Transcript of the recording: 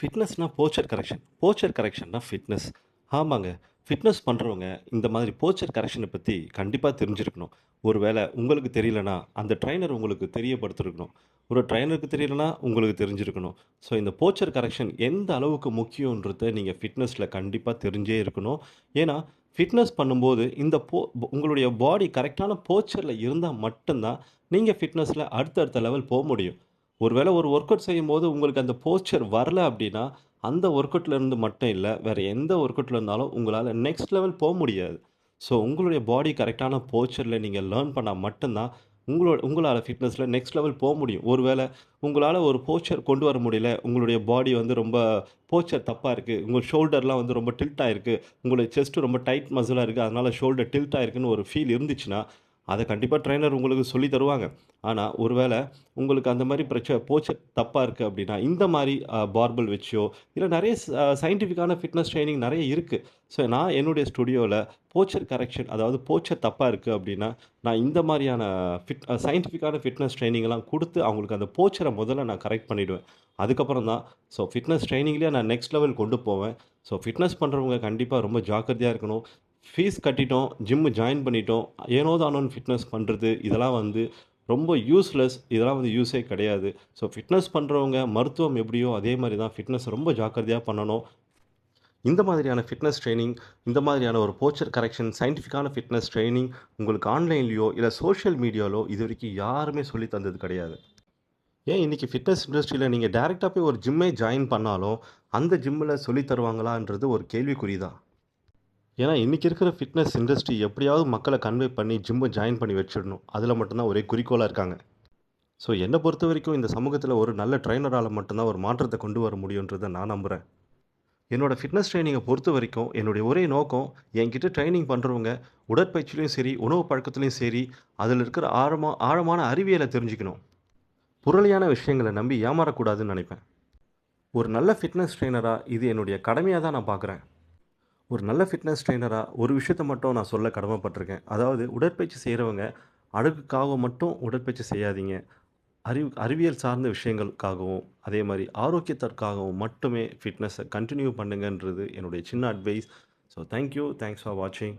ஃபிட்னஸ்னால் posture correction. போச்சர் கரெக்ஷன்னா fitness. ஆமாங்க. Fitness பண்ணுறவங்க இந்த மாதிரி போச்சர் கரெக்ஷனை பற்றி கண்டிப்பாக தெரிஞ்சிருக்கணும். ஒரு வேளை உங்களுக்கு தெரியலனா, அந்த ட்ரைனர் உங்களுக்கு தெரியப்படுத்திருக்கணும் ஒரு ட்ரைனருக்கு தெரியலனா, உங்களுக்கு தெரிஞ்சிருக்கணும். ஸோ இந்த போச்சர் கரெக்ஷன் எந்த அளவுக்கு முக்கியன்றத நீங்கள் ஃபிட்னஸ்ல கண்டிப்பாக தெரிஞ்சே இருக்கணும். ஏன்னா, ஃபிட்னஸ் பண்ணும்போது இந்த போ உங்களுடைய பாடி கரெக்டான போச்சரில் இருந்தால் மட்டும்தான் நீங்கள் ஃபிட்னஸில் அடுத்தடுத்த அடுத்த அடுத்த லெவல் போக முடியும். ஒருவேளை ஒரு ஒர்க் அவுட் செய்யும்போது உங்களுக்கு அந்த போஸ்டர் வரல அப்படின்னா அந்த ஒர்க் அவுட்லேருந்து மட்டும் இல்லை வேறு எந்த ஒர்க் அவுட்டில் இருந்தாலும் உங்களால் நெக்ஸ்ட் லெவல் போக முடியாது. ஸோ உங்களுடைய பாடி கரெக்டான போஸ்டரில் நீங்கள் லேர்ன் பண்ணால் மட்டும்தான் உங்களோட உங்களால் ஃபிட்னஸில் நெக்ஸ்ட் லெவல் போக முடியும். ஒரு உங்களால் ஒரு போஸ்டர் கொண்டு வர முடியல, உங்களுடைய பாடி வந்து ரொம்ப போஸ்டர் தப்பாக இருக்குது உங்கள் ஷோல்டர்லாம் வந்து ரொம்ப டில்ட் ஆகிருக்கு உங்களுடைய செஸ்ட்டு ரொம்ப டைட் மசிலாக இருக்குது அதனால் ஷோல்டர் டில்ட் ஆகிருக்குன்னு ஒரு ஃபீல் இருந்துச்சுன்னா, அதை கண்டிப்பாக ட்ரெய்னர் உங்களுக்கு சொல்லி தருவாங்க. ஆனால் ஒருவேளை உங்களுக்கு அந்த மாதிரி பிரச்சனை போச்சு தப்பாக இருக்குது அப்படின்னா இந்த மாதிரி பார்பல் வச்சோ, இல்லை நிறைய சயின்டிஃபிக்கான ஃபிட்னஸ் ட்ரைனிங் நிறைய இருக்குது ஸோ நான் என்னுடைய ஸ்டுடியோவில் போச்சர் கரெக்ஷன் அதாவது போச்சர் தப்பாக இருக்குது அப்படின்னா நான் இந்த மாதிரியான ஃபிட் சயின்டிஃபிக்கான ஃபிட்னஸ் ட்ரைனிங்லாம் கொடுத்து அவங்களுக்கு அந்த போச்சரை முதல்ல நான் கரெக்ட் பண்ணிடுவேன். அதுக்கப்புறம் தான் ஸோ ஃபிட்னஸ் ட்ரைனிங்லேயே நான் நெக்ஸ்ட் லெவல் கொண்டு போவேன். ஸோ ஃபிட்னஸ் பண்ணுறவங்க கண்டிப்பாக ரொம்ப ஜாக்கிரதையாக இருக்கணும். ஃபீஸ் கட்டிட்டோம், ஜிம்மு ஜாயின் பண்ணிட்டோம், ஏனோ தானோன்னு ஃபிட்னஸ் பண்ணுறது இதெல்லாம் வந்து ரொம்ப யூஸ்லெஸ். இதெல்லாம் வந்து யூஸே கிடையாது. ஸோ ஃபிட்னஸ் பண்ணுறவங்க மருத்துவம் எப்படியோ அதே மாதிரி தான் ஃபிட்னஸ் ரொம்ப ஜாக்கிரதையாக பண்ணணும். இந்த மாதிரியான ஃபிட்னஸ் ட்ரைனிங் இந்த மாதிரியான ஒரு போச்சர் கரெக்ஷன், சயின்டிஃபிக்கான ஃபிட்னஸ் ட்ரைனிங் உங்களுக்கு ஆன்லைன்லேயோ இல்லை சோஷியல் மீடியாவிலோ மீடியாலோ இதுவரைக்கும் யாருமே சொல்லி தந்தது கிடையாது. ஏன் இன்றைக்கி ஃபிட்னஸ் இண்டஸ்ட்ரியில் நீங்கள் டேரெக்டாக போய் ஒரு ஜிம்மே ஜாயின் பண்ணாலும், அந்த ஜிம்மில் சொல்லி தருவாங்களான்றது ஒரு கேள்விக்குறி தான். ஏன்னா, இன்றைக்கி இருக்கிற ஃபிட்னஸ் இண்டஸ்ட்ரி எப்படியாவது மக்களை கன்வே பண்ணி ஜிம்மை ஜாயின் பண்ணி வச்சிடணும் அதில் மட்டும்தான் ஒரே குறிக்கோளாக இருக்காங்க. ஸோ என்னை பொறுத்த வரைக்கும் இந்த சமூகத்தில் ஒரு நல்ல ட்ரைனரால் மட்டும்தான் ஒரு மாற்றத்தை கொண்டு வர முடியுன்றதை நான் நம்புகிறேன் என்னோடய ஃபிட்னஸ் ட்ரைனிங்கை பொறுத்த வரைக்கும் என்னுடைய ஒரே நோக்கம், என்கிட்ட ட்ரைனிங் பண்ணுறவங்க உடற்பயிற்சிலையும் சரி, உணவு பழக்கத்துலையும் சரி, அதில் இருக்கிற ஆழமா ஆழமான அறிவியலை தெரிஞ்சுக்கணும். புரளியான விஷயங்களை நம்பி ஏமாறக்கூடாதுன்னு நினைப்பேன் ஒரு நல்ல ஃபிட்னஸ் ட்ரெய்னரா இது என்னுடைய கடமையாக தான் நான் பார்க்குறேன். ஒரு நல்ல ஃபிட்னஸ் ட்ரெயினராக ஒரு விஷயத்த மட்டும் நான் சொல்ல கடமைப்பட்டிருக்கேன் அதாவது உடற்பயிற்சி செய்கிறவங்க அழகுக்காக மட்டும் உடற்பயிற்சி செய்யாதீங்க. அறிவு அறிவியல் சார்ந்த விஷயங்களுக்காகவும், அதே மாதிரி ஆரோக்கியத்திற்காகவும் மட்டுமே ஃபிட்னஸை கண்டினியூ பண்ணுங்கன்றது என்னுடைய சின்ன advice. So thank you. Thanks for வாட்சிங்.